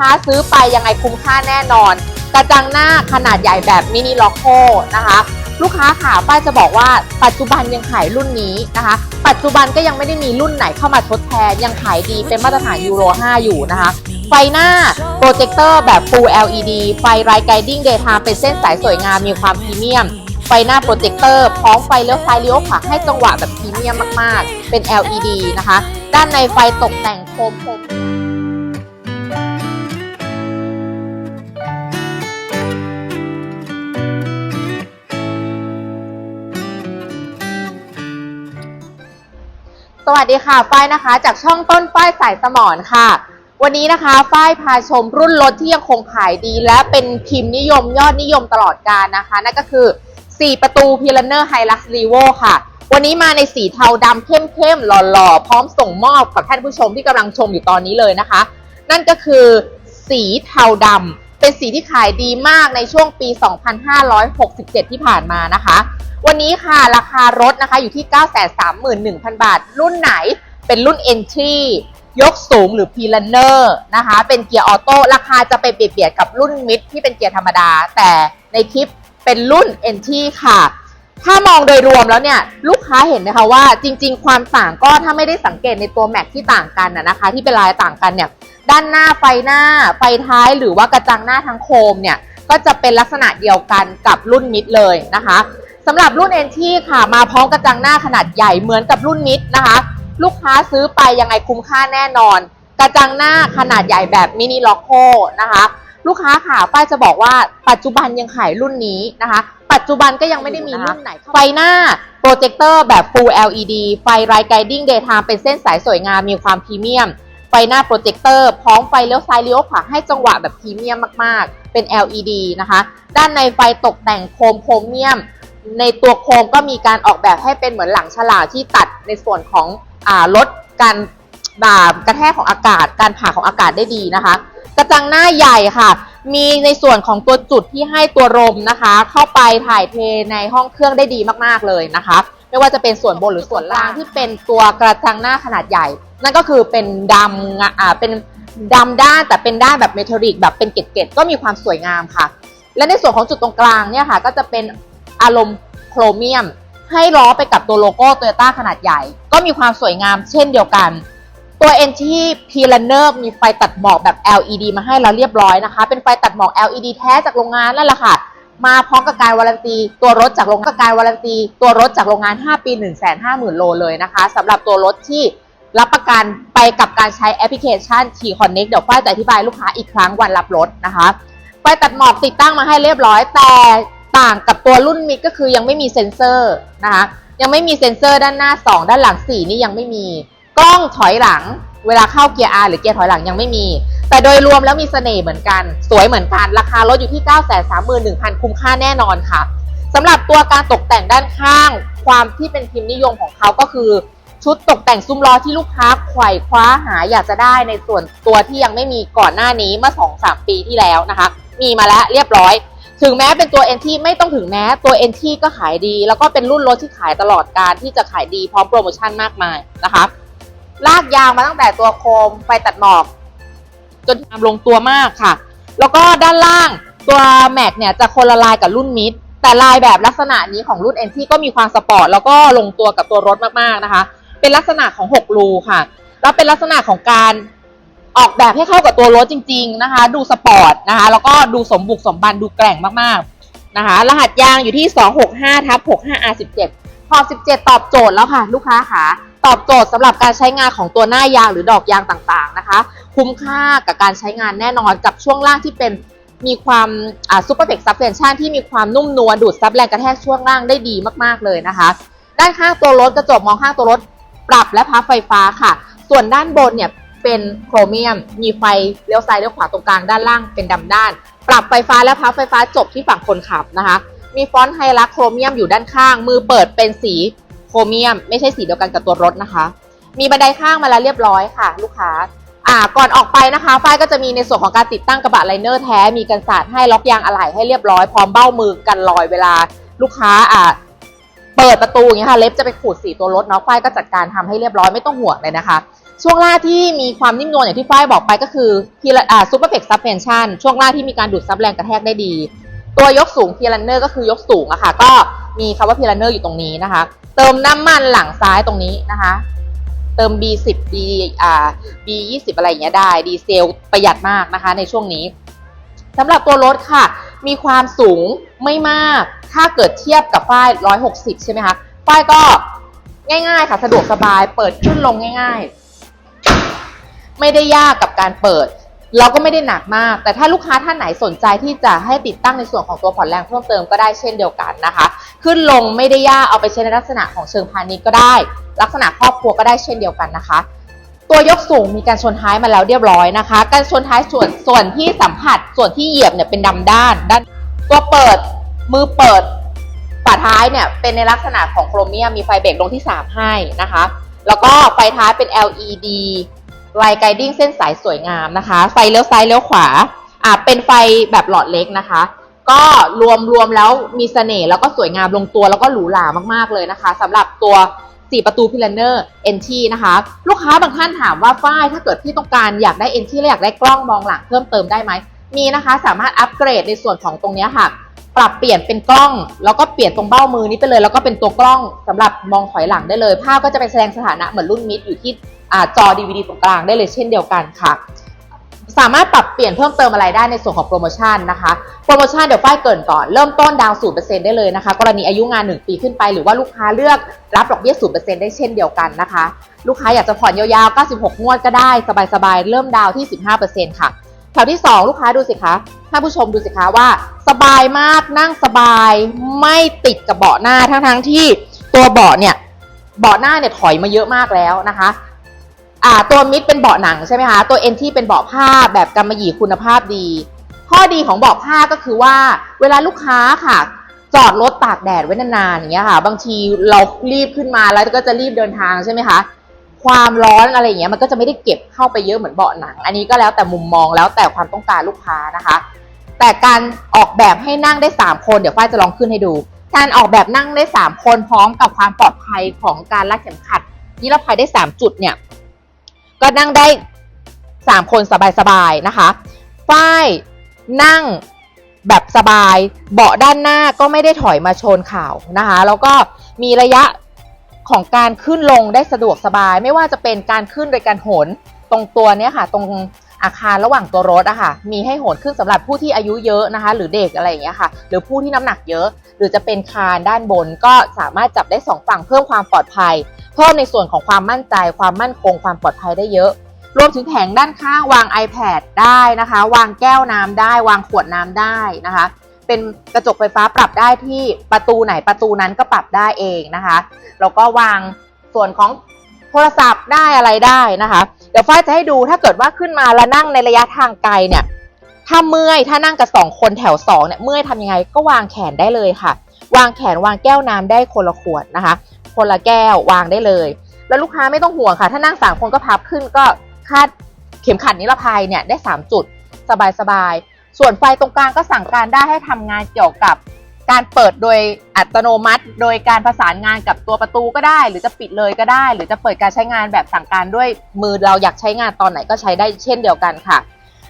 ค้าซื้อไปยังไงคุ้มค่าแน่นอน กระจังหน้าขนาดใหญ่แบบมินิล็อกโคนะคะ ลูกค้าค่ะป้าจะบอกว่าปัจจุบันยังขายรุ่นนี้นะคะ ปัจจุบันก็ยังไม่ได้มีรุ่นไหนเข้ามาทดแทนยังขายดีเป็นมาตรฐานยูโร 5 อยู่นะคะไฟหน้าโปรเจคเตอร์แบบ Full LED ไฟไรไกดิ้งเดย์ไทม์เป็นเส้นสายสวยงามมีความพรีเมียม ไฟหน้าโปรเจคเตอร์พร้อมไฟเลี้ยวซ้ายเลี้ยวขวาให้จังหวะแบบพรีเมียมมากๆ เป็น LED นะคะ ด้านในไฟตกแต่งโคมโคม วัสดีค่ะ ฝ้ายนะคะ จากช่องต้นฝ้ายสายสมอนค่ะ วันนี้นะคะ ฝ้ายพาชมรุ่นรถที่ยังคงขายดี และเป็นพิมพ์นิยมยอดนิยมตลอดกาลนะคะ นั่นก็คือ 4 ประตูพิลเนอร์ไฮลักซ์รีโวค่ะ วันนี้มาในสีเทาดำเข้มๆหล่อๆ พร้อมส่งมอบกับท่านผู้ชมที่กำลังชมอยู่ตอนนี้เลยนะคะ นั่นก็คือสีเทาดำ เป็นสีที่ขายดีมากในช่วงปี 2567 ที่ผ่านมานะคะ วันนี้ค่ะราคารถนะคะอยู่ที่ 931,000 บาท รุ่นไหนเป็นรุ่น Entry ยกสูงหรือ p l a n n e r นะคะ เป็นเกียร์ออโต้ราคาจะไปเบียดๆกับรุ่นมิดที่เป็นเกียร์ธรรมดา แต่ในคลิปเป็นรุ่น Entry ค่ะ ถ้ามองโดยรวมแล้วเนี่ยลูกค้าเห็นไหมคะว่าจริง ๆ ความต่างก็ถ้าไม่ได้สังเกตในตัวแม็กที่ต่างกันนะคะ ที่เป็นลายต่างกันเนี่ย ด้านหน้าไฟหน้าไฟท้ายหรือว่ากระจังหน้าทั้งโคมเนี่ยก็จะเป็นลักษณะเดียวกันกับรุ่นมิดเลยนะคะสำหรับรุ่นเอนที่ค่ะมาพร้อมกระจังหน้าขนาดใหญ่เหมือนกับรุ่นมิดนะคะ ลูกค้าซื้อไปยังไงคุ้มค่าแน่นอน กระจังหน้าขนาดใหญ่แบบมินิล็อกโคนะคะลูกค้าค่ะป้ายจะบอกว่าปัจจุบันยังขายรุ่นนี้นะคะ ปัจจุบันก็ยังไม่ได้มีรุ่นไหน ไฟหน้าโปรเจคเตอร์แบบ Full LED ไฟไรไกดิ้งเดย์ไทม์เป็นเส้นสายสวยงามมีความพรีเมียม ไฟหน้าโปรเจคเตอร์พร้อมไฟเลี้ยวซ้ายเลี้ยวขวาให้จังหวะแบบพรีเมียมมากๆ เป็น LED นะคะ ด้านในไฟตกแต่งโคมโครเมียม ในตัวโคมก็มีการออกแบบให้เป็นเหมือนหลังฉลาที่ตัดในส่วนของอลดการบ่ากระแทกของอากาศ การผ่าของอากาศได้ดีนะคะ กระจังหน้าใหญ่ค่ะ มีในส่วนของตัวจุดที่ให้ตัวลมนะคะ เข้าไปถ่ายเทในห้องเครื่องได้ดีมากๆเลยนะคะ ไม่ว่าจะเป็นส่วนบนหรือส่วนล่างที่เป็นตัวกระจังหน้าขนาดใหญ่ นั่นก็คือเป็นดำอ่าเป็นดำด้านแต่เป็นด้านแบบเมทัลลิกแบบเป็นเกล็ดๆก็มีความสวยงามค่ะ และในส่วนของจุดตรงกลางเนี่ยค่ะ ก็จะเป็นอารมณ์โครเมียม ให้ล้อไปกับตัวโลโก้โตโยต้าขนาดใหญ่ ก็มีความสวยงามเช่นเดียวกัน ตัว n ที่ p l a n n e r มีไฟตัดหมอกแบบ LED มาให้เราเรียบร้อยนะคะ เป็นไฟตัดหมอก LED แท้จากโรงงานนั่นแหละค่ะมาพร้อมกับการวารันตี ตัวรถจากโรงกับการวารันตี ตัวรถจากโรงงาน 5 ปี 1 5 0 0 0 0 โลเลยนะคะสำหรับตัวรถที่ รับประกันไปกับการใช้แอปพลิเคชัน T Connect เดี๋ยวฝ้ายจะอธิบายลูกค้าอีกครั้งวันรับรถนะคะไฟตัดหมอกติดตั้งมาให้เรียบร้อย แต่ต่างกับตัวรุ่นมิดก็คือยังไม่มีเซ็นเซอร์นะคะยังไม่มีเซ็นเซอร์ด้านหน้า 2 ด้านหลัง 4 นี่ยังไม่มี กล้องถอยหลัง เวลาเข้าเกียร์ R หรือเกียร์ถอยหลังยังไม่มี แต่โดยรวมแล้วมีเสน่ห์เหมือนกัน สวยเหมือนกัน ราคารถอยู่ที่ 931,000 คุ้มค่าแน่นอนค่ะสำหรับตัวการตกแต่งด้านข้าง ความที่เป็นพิมพ์นิยมของเขาก็คือ ชุดตกแต่งซุ้มล้อที่ลูกค้าไขว่คว้าหาอยากจะได้ในส่วนตัวที่ยังไม่มีก่อนหน้านี้เมื่อ2-3ปีที่แล้วนะคะ มีมาแล้วเรียบร้อย ถึงแม้เป็นตัว NT ไม่ต้องถึงแม้ตัว NT ก็ขายดี แล้วก็เป็นรุ่นรถที่ขายตลอดการที่จะขายดีพร้อมโปรโมชั่นมากมายนะคะลากยางมาตั้งแต่ตัวโคมไฟตัดหมอกจนทำลงตัวมากค่ะ แล้วก็ด้านล่างตัวแม็กเนี่ยจะคนละลายกับรุ่นมิดแต่ลายแบบลักษณะนี้ของรุ่น NT ก็มีความสปอร์ตแล้วก็ลงตัวกับตัวรถมากๆนะคะ เป็นลักษณะของ 6 รูค่ะ แล้วเป็นลักษณะของการออกแบบให้เข้ากับตัวรถจริง ๆนะคะ ดูสปอร์ตนะคะ แล้วก็ดูสมบุกสมบันดูแกร่งมากๆนะคะ รหัสยางอยู่ที่ 265ทับ 65R17 ขอบ17 ตอบโจทย์แล้วค่ะ ลูกค้าค่ะ ตอบโจทย์สำหรับการใช้งานของตัวหน้ายางหรือดอกยางต่างๆนะคะ คุ้มค่ากับการใช้งานแน่นอนกับช่วงล่างที่เป็นมีความซูเปอร์เฟกซับเ e นชั่นที่มีความนุ่มนวลดูดซับแรงกระแทกช่วงล่างได้ดีมากๆเลยนะคะ ด้านข้างตัวรถกระจกมองข้างตัวรถ ปรับและพับไฟฟ้าค่ะ ส่วนด้านบนเนี่ยเป็นโครเมียม มีไฟเลี้ยวซ้ายเลี้ยวขวาตรงกลางด้านล่างเป็นดำด้าน ปรับไฟฟ้าและพับไฟฟ้าจบที่ฝั่งคนขับนะคะ มีฟอนต์ไฮลักโครเมียมอยู่ด้านข้าง มือเปิดเป็นสีโครเมียม ไม่ใช่สีเดียวกันกับตัวรถนะคะ มีบันไดข้างมาแล้วเรียบร้อยค่ะ ลูกค้าอ่าก่อนออกไปนะคะฝ้ายก็จะมีในส่วนของการติดตั้งกระบะไลเนอร์แท้ มีกันสาดให้ล็อกยางอะไหล่ให้เรียบร้อยพร้อมเบ้ามือกันรอยเวลา ลูกค้าอ่า เปิดประตูอย่างเงี้ยค่ะเล็บจะไปขูดสีตัวรถเนาะฝ้ายก็จัดการทำให้เรียบร้อยไม่ต้องห่วงเลยนะคะ ช่วงล่างที่มีความนิ่มนวลอย่างที่ฝ้ายบอกไปก็คือพีอ่าซูเปอร์เฟกซับเพนชั่นช่วงล่างที่มีการดูดซับแรงกระแทกได้ดี ตัวยกสูงพีรันเนอร์ก็คือยกสูงอะค่ะ ก็มีคำว่าพีรันเนอร์อยู่ตรงนี้นะคะ เติมน้ำมันหลังซ้ายตรงนี้นะคะ เติม B10 B อ่า B20 อะไรอย่างเงี้ยได้ดีเซลประหยัดมากนะคะ ในช่วงนี้สำหรับตัวรถค่ะ มีความสูงไม่มาก ถ้าเกิดเทียบกับฝ้าย 160 ใช่ไหมคะฝ้ายก็ง่ายๆค่ะ สะดวกสบาย เปิดขึ้นลงง่าย ๆ ไม่ได้ยากกับการเปิด เราก็ไม่ได้หนักมาก แต่ถ้าลูกค้าท่านไหนสนใจที่จะให้ติดตั้งในส่วนของตัวผ่อนแรงเพิ่มเติมก็ได้เช่นเดียวกันนะคะ ขึ้นลงไม่ได้ยากเอาไปใช้ในลักษณะของเชิงพาณิชย์ก็ได้ ลักษณะครอบครัวก็ได้เช่นเดียวกันนะคะ ตัวยกสูงมีการชนท้ายมาแล้วเรียบร้อยนะคะ การชนท้ายส่วนส่วนที่สัมผัสส่วนที่เหยียบเนี่ยเป็นดำด้าน ด้าน ตัวเปิดมือเปิดฝาท้ายเนี่ยเป็นในลักษณะของโครเมียมมีไฟเบรกลงที่ 3 ให้นะคะ แล้วก็ไฟท้ายเป็น LED ไลน์ไกดิ้งเส้นสายสวยงามนะคะไฟเลี้ยวซ้ายเลี้ยวขวาอ่าเป็นไฟแบบหลอดเล็กนะคะ ก็รวมรวมแล้วมีเสน่ห์แล้วก็สวยงามลงตัวแล้วก็หรูหรามากๆเลยนะคะสำหรับตัว 4 ประตูพิลเนอร์เอนทีนะคะ ลูกค้าบางท่านถามว่าฝ้ายถ้าเกิดพี่ต้องการอยากได้เอนทีและอยากได้กล้องมองหลังเพิ่มเติมได้ไหมมีนะคะสามารถอัปเกรดในส่วนของตรงนี้ค่ะ ปรับเปลี่ยนเป็นกล้อง แล้วก็เปลี่ยนตรงเบ้ามือนี้ไปเลย แล้วก็เป็นตัวกล้องสำหรับมองถอยหลังได้เลย ภาพก็จะเป็นแสดงสถานะเหมือนรุ่นมิดอยู่ที่อจอ DVD ตรงกลางได้เลยเช่นเดียวกันค่ะ สามารถปรับเปลี่ยนเพิ่มเติมอะไรได้ในส่วนของโปรโมชั่นนะคะ โปรโมชั่นเดี๋ยวฝ้ายเกินก่อน เริ่มต้นดาวน์ศูนย์เปอร์เซ็นต์ได้เลยนะคะ กรณีอายุงาน1ปีขึ้นไป หรือว่าลูกค้าเลือกรับดอกเบี้ยศูนย์เปอร์เซ็นต์ได้เช่นเดียวกันนะคะ ลูกค้าอยากจะผ่อนยาวๆ 96 งวดก็ได้ สบายๆ เริ่มดาวน์ที่ 15%ค่ะ แถวที่ 2 ลูกค้าดูสิคะท่านผู้ชมดูสิคะว่า สบายมากนั่งสบาย ไม่ติดกับเบาะหน้าทั้งๆที่ตัวเบาะเนี่ยเบาะหน้าเนี่ยถอยมาเยอะมากแล้วนะคะ อ่าตัวมิดเป็นเบาะหนังใช่ไหมคะ ตัวเอ็นที่เป็นเบาะผ้าแบบกำมะหยี่คุณภาพดี ข้อดีของเบาะผ้าก็คือว่า เวลาลูกค้าค่ะ จอดรถตากแดดไว้นานๆอย่างเงี้ยค่ะ บางทีเรารีบขึ้นมาแล้วก็จะรีบเดินทางใช่ไหมคะ ความร้อนอะไรอย่างเงี้ยมันก็จะไม่ได้เก็บเข้าไปเยอะเหมือนเบาะหนัง อันนี้ก็แล้วแต่มุมมองแล้วแต่ความต้องการลูกค้านะคะ แต่การออกแบบให้นั่งได้ 3 คนเดี๋ยวฝ้ายจะลองขึ้นให้ดู การออกแบบนั่งได้ 3 คนพร้อมกับความปลอดภัยของการรัดเข็มขัดนิรภัยได้ 3 จุดเนี่ย ก็นั่งได้ 3 คนสบายๆนะคะ ฝ้ายนั่งแบบสบาย เบาะด้านหน้าก็ไม่ได้ถอยมาชนข่าวนะคะ แล้วก็มีระยะของการขึ้นลงได้สะดวกสบาย ไม่ว่าจะเป็นการขึ้นโดยการโหนตรงตัวเนี้ยค่ะ ตรงอาคารระหว่างตัวรถอะค่ะ มีให้โหนขึ้นสำหรับผู้ที่อายุเยอะนะคะ หรือเด็กอะไรอย่างเงี้ยค่ะ หรือผู้ที่น้ำหนักเยอะ หรือจะเป็นคานด้านบนก็สามารถจับได้สองฝั่งเพิ่มความปลอดภัย พิ่มในส่วนของความมั่นใจ ความมั่นคง ความปลอดภัยได้เยอะ รวมถึงแผงด้านข้างวาง iPad ได้นะคะ วางแก้วน้ำได้ วางขวดน้ำได้นะคะ เป็นกระจกไฟฟ้าปรับได้ที่ประตูไหนประตูนั้นก็ปรับได้เองนะคะ แล้วก็วางส่วนของโทรศัพท์ได้อะไรได้นะคะ เดี๋ยวฝ้าจะให้ดูถ้าเกิดว่าขึ้นมาแล้วนั่งในระยะทางไกลเนี่ยถ้าเมื่อยถ้านั่งกับสองคนแถวสองเนี่ยเมื่อยทำยังไงก็วางแขนได้เลยค่ะ วางแขนวางแก้วน้ำได้คนละขวดนะคะ คนละแก้ววางได้เลย แล้วลูกค้าไม่ต้องห่วงค่ะ ถ้านั่งสามคนก็พับขึ้นก็คาดเข็มขัดนิรภัยเนี่ยได้ 3 จุดสบายๆ ส่วนไฟตรงกลางก็สั่งการได้ให้ทำงานเกี่ยวกับการเปิดโดยอัตโนมัติ โดยการประสานงานกับตัวประตูก็ได้ หรือจะปิดเลยก็ได้ หรือจะเปิดการใช้งานแบบสั่งการด้วยมือเราอยากใช้งานตอนไหนก็ใช้ได้เช่นเดียวกันค่ะ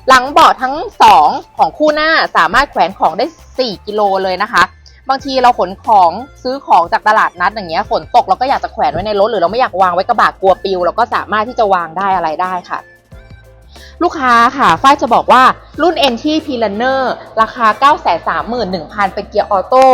หลังเบาะทั้ง 2 ของคู่หน้าสามารถแขวนของได้ 4 กิโลเลยนะคะ บางทีเราขนของซื้อของจากตลาดนัดอย่างเงี้ยฝนตกเราก็อยากจะแขวนไว้ในรถหรือเราไม่อยากวางไว้กระบะกลัวปิวเราก็สามารถที่จะวางได้อะไรได้ค่ะ ลูกค้าค่ะฝ้ายจะบอกว่ารุ่น NT p l a n n e r ราคา 931,000 เป็นเกียร์ออโต้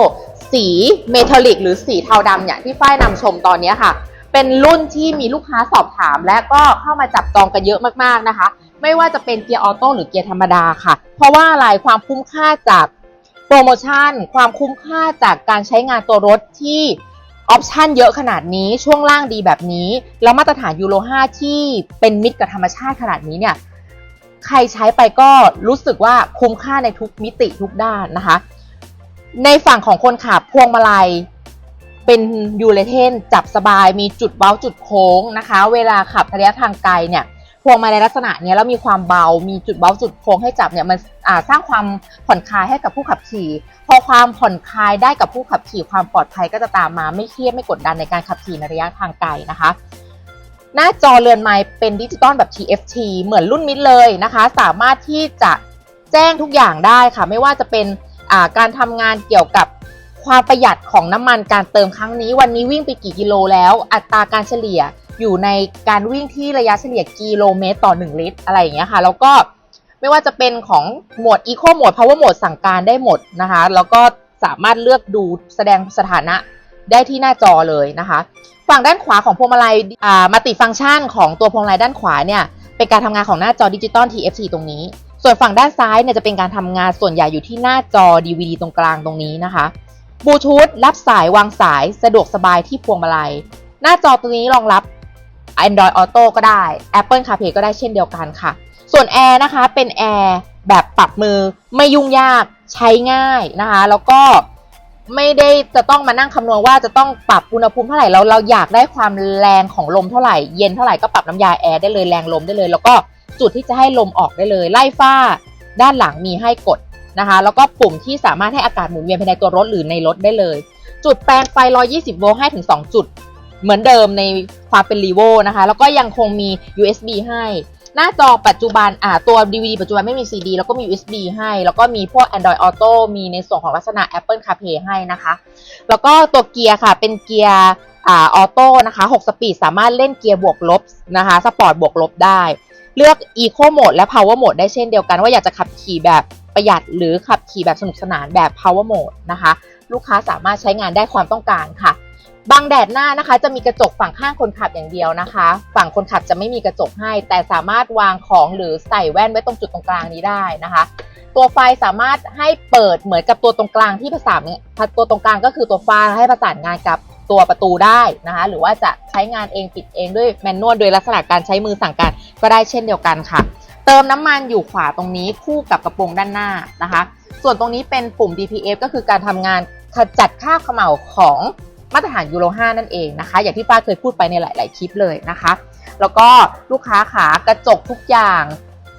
สีเมทัลลิกหรือสีเทาดำเนี่ยที่ฝ้ายนำชมตอนนี้ค่ะ เป็นรุ่นที่มีลูกค้าสอบถาม และก็เข้ามาจับจองกันเยอะมากๆนะคะ ไม่ว่าจะเป็นเกียร์ออโต้หรือเกียร์ธรรมดาค่ะ เพราะว่าอะไรความคุ้มค่าจาก โปรโมชั่น ความคุ้มค่าจากการใช้งานตัวรถที่ออปชันเยอะขนาดนี้ช่วงล่างดีแบบนี้ แล้วมาตรฐานยูโร 5 ที่เป็นมิตรกับธรรมชาติขนาดนี้เนี่ยใครใช้ไปก็รู้สึกว่าคุ้มค่าในทุกมิติทุกด้านนะคะ ในฝั่งของคนขับพวงมาลัยเป็นยูเลเทนจับสบายมีจุดเว้าจุดโค้งนะคะ เวลาขับระยะทางไกลเนี่ย พวงมาลัยลักษณะนี้แล้วมีความเบา มีจุดเบาจุดโค้งให้จับเนี่ยมันสร้างความผ่อนคลายให้กับผู้ขับขี่ พอความผ่อนคลายได้กับผู้ขับขี่ความปลอดภัยก็จะตามมาไม่เครียดไม่กดดันในการขับขี่ในระยะทางไกลนะคะ หน้าจอเรือนไม้เป็นดิจิตอลแบบ TFT เหมือนรุ่นมิดเลยนะคะ สามารถที่จะแจ้งทุกอย่างได้ค่ะ ไม่ว่าจะเป็นการทำงานเกี่ยวกับความประหยัดของน้ำมันการเติมครั้งนี้ วันนี้วิ่งไปกี่กิโลแล้ว อัตราการเฉลี่ย อยู่ในการวิ่งที่ระยะเฉลี่ยกิโลเมตรต่อ 1 ลิตร อะไรอย่างเงี้ยค่ะ แล้วก็ไม่ว่าจะเป็นของโหมด Eco Mode Power Mode สั่งการได้หมดนะคะ แล้วก็สามารถเลือกดูแสดงสถานะได้ที่หน้าจอเลยนะคะ ฝั่งด้านขวาของพวงมาลัยอ่ามัลติฟังก์ชันของตัวพวงมาลัยด้านขวาเนี่ยเป็นการทำงานของหน้าจอดิจิตอล TFT ตรงนี้ ส่วนฝั่งด้านซ้ายเนี่ยจะเป็นการทำงานส่วนใหญ่อยู่ที่หน้าจอ DVD ตรงกลางตรงนี้นะคะบลูทูธรับสายวางสายสะดวกสบายที่พวงมาลัย หน้าจอตัวนี้รองรับ Android Auto ก็ได้ Apple CarPlay ก็ได้เช่นเดียวกันค่ะ ส่วนแอร์นะคะเป็นแอร์แบบปรับมือไม่ยุ่งยากใช้ง่ายนะคะ แล้วก็ไม่ได้จะต้องมานั่งคำนวณว่าจะต้องปรับอุณหภูมิเท่าไหร่เราเราอยากได้ความแรงของลมเท่าไหร่เย็นเท่าไหร่ก็ปรับน้ำยาแอร์ได้เลยแรงลมได้เลย แล้วก็จุดที่จะให้ลมออกได้เลย ไล่ฝ้า ด้านหลังมีให้กดนะคะ แล้วก็ปุ่มที่สามารถให้อากาศหมุนเวียนภายในตัวรถหรือในรถได้เลย จุดแปลงไฟ 120 โวลต์ให้ถึง 2 จุด เหมือนเดิมในความเป็นรีโวนะคะ แล้วก็ยังคงมี USB ให้ หน้าจอปัจจุบันอ่าตัว DVD ปัจจุบันไม่มี CD แล้วก็มี USB ให้ แล้วก็มีพวก Android Auto มีในส่วนของลักษณะ Apple CarPlay ให้นะคะ แล้วก็ตัวเกียร์ค่ะ เป็นเกียร์อ่าออโต้นะคะ 6 สปีดสามารถเล่นเกียร์บวกลบนะคะสปอร์ตบวกลบได้ เลือก Eco Mode และ Power Mode ได้เช่นเดียวกันว่าอยากจะขับขี่แบบประหยัดหรือขับขี่แบบสนุกสนานแบบ Power Mode นะคะ ลูกค้าสามารถใช้งานได้ความต้องการค่ะ บังแดดหน้านะคะ จะมีกระจกฝั่งข้างคนขับอย่างเดียวนะคะ ฝั่งคนขับจะไม่มีกระจกให้ แต่สามารถวางของหรือใส่แว่นไว้ตรงจุดตรงกลางนี้ได้นะคะ ตัวไฟสามารถให้เปิดเหมือนกับตัวตรงกลางที่ประสานเนี่ยตัวตรงกลางก็คือตัวไฟให้ประสานงานกับตัวประตูได้นะคะ หรือว่าจะใช้งานเองปิดเองด้วยแมนนวลโดยลักษณะการใช้มือสั่งการก็ได้เช่นเดียวกันค่ะ เติมน้ำมันอยู่ขวาตรงนี้คู่กับกระโปรงด้านหน้านะคะ ส่วนตรงนี้เป็นปุ่ม DPF ก็คือการทำงานขจัดคราเขม่าของ มาตรฐานยูโร5นั่นเองนะคะ อย่างที่ป้าเคยพูดไปในหลาย ๆ คลิปเลยนะคะ แล้วก็ลูกค้าขากระจกทุกอย่าง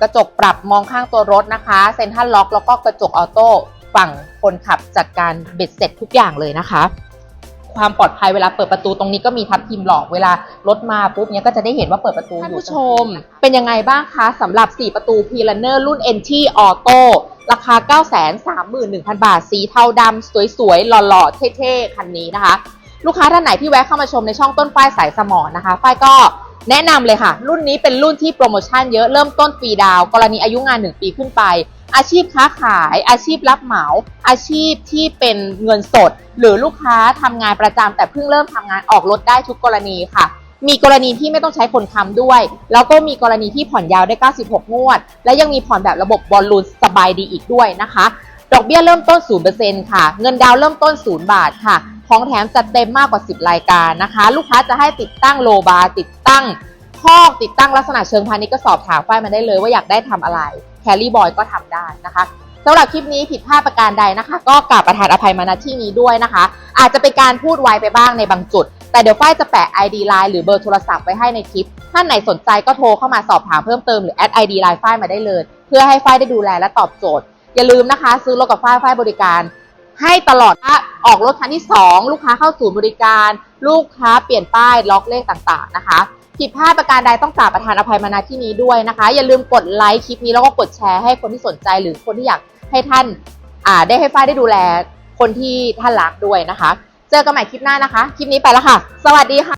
กระจกปรับมองข้างตัวรถนะคะเซ็นทรัลล็อกแล้วก็กระจกออโต้ฝั่งคนขับจัดการเบ็ดเสร็จทุกอย่างเลยนะคะ ความปลอดภัยเวลาเปิดประตูตรงนี้ก็มีทับทิมหลอกเวลารถมาปุ๊บเนี้ยก็จะได้เห็นว่าเปิดประตูอยู่ท่านผู้ชม เป็นยังไงบ้างคะสำหรับ 4 ประตู p l a n n e r รุ่น NT Auto ราคา 931,000 บาท สีเทาดำสวยๆ หล่อๆ เท่ๆ คันนี้นะคะ ลูกค้าท่านไหนที่แวะเข้ามาชมในช่องต้นฝ้ายสายสมอนะคะฝ้ายก็แนะนำเลยค่ะ รุ่นนี้เป็นรุ่นที่โปรโมชั่นเยอะเริ่มต้นฟรีดาวน์กรณีอายุงาน 1 ปีขึ้นไป อาชีพค้าขาย อาชีพรับเหมา อาชีพที่เป็นเงินสด หรือลูกค้าทำงานประจำแต่เพิ่งเริ่มทำงานออกรถได้ทุกกรณีค่ะ มีกรณีที่ไม่ต้องใช้คนค้ำด้วย แล้วก็มีกรณีที่ผ่อนยาวได้ 96 งวด และยังมีผ่อนแบบระบบบอลลูนสบายดีอีกด้วยนะคะ ดอกเบี้ยเริ่มต้น 0%ค่ะ เงินดาวน์เริ่มต้น 0 บาทค่ะ ของแถมจัดเต็มมากกว่า 10 รายการนะคะ ลูกค้าจะให้ติดตั้งโลบาร์ติดตั้งคอกติดตั้งลักษณะเชิงพาณิชย์ก็สอบถามฝ้ายมาได้เลยว่าอยากได้ทำอะไรแคลรี่บอยก็ทำได้นะคะสำหรับคลิปนี้ผิดพลาดประการใดนะคะ ก็กราบประทานอภัยมาณที่นี้ด้วยนะคะ อาจจะเป็นการพูดไวไปบ้างในบางจุด แต่เดี๋ยวฝ้ายจะแปะ ID Line หรือเบอร์โทรศัพท์ไว้ให้ในคลิป ท่านไหนสนใจก็โทรเข้ามาสอบถามเพิ่มเติมหรือแอด ID Line ฝ้ายมาได้เลย เพื่อให้ฝ้ายได้ดูแลและตอบโจทย์ อย่าลืมนะคะ ซื้อรถกับฝ้ายฝ้ายบริการ ให้ตลอดถ้าออกรถคันที่ 2 ลูกค้าเข้าศูนย์บริการ ลูกค้าเปลี่ยนป้ายล็อกเลขต่างๆนะคะผิดพลาดประการใดต้องกราบประธานอภัยมาณที่นี้ด้วยนะคะ อย่าลืมกดไลค์คลิปนี้แล้วก็กดแชร์ให้คนที่สนใจหรือคนที่อยากให้ท่านอ่าได้ให้ฝ้ายได้ดูแลคนที่ท่านรักด้วยนะคะ เจอกันใหม่คลิปหน้านะคะ คลิปนี้ไปแล้วค่ะ สวัสดีค่ะ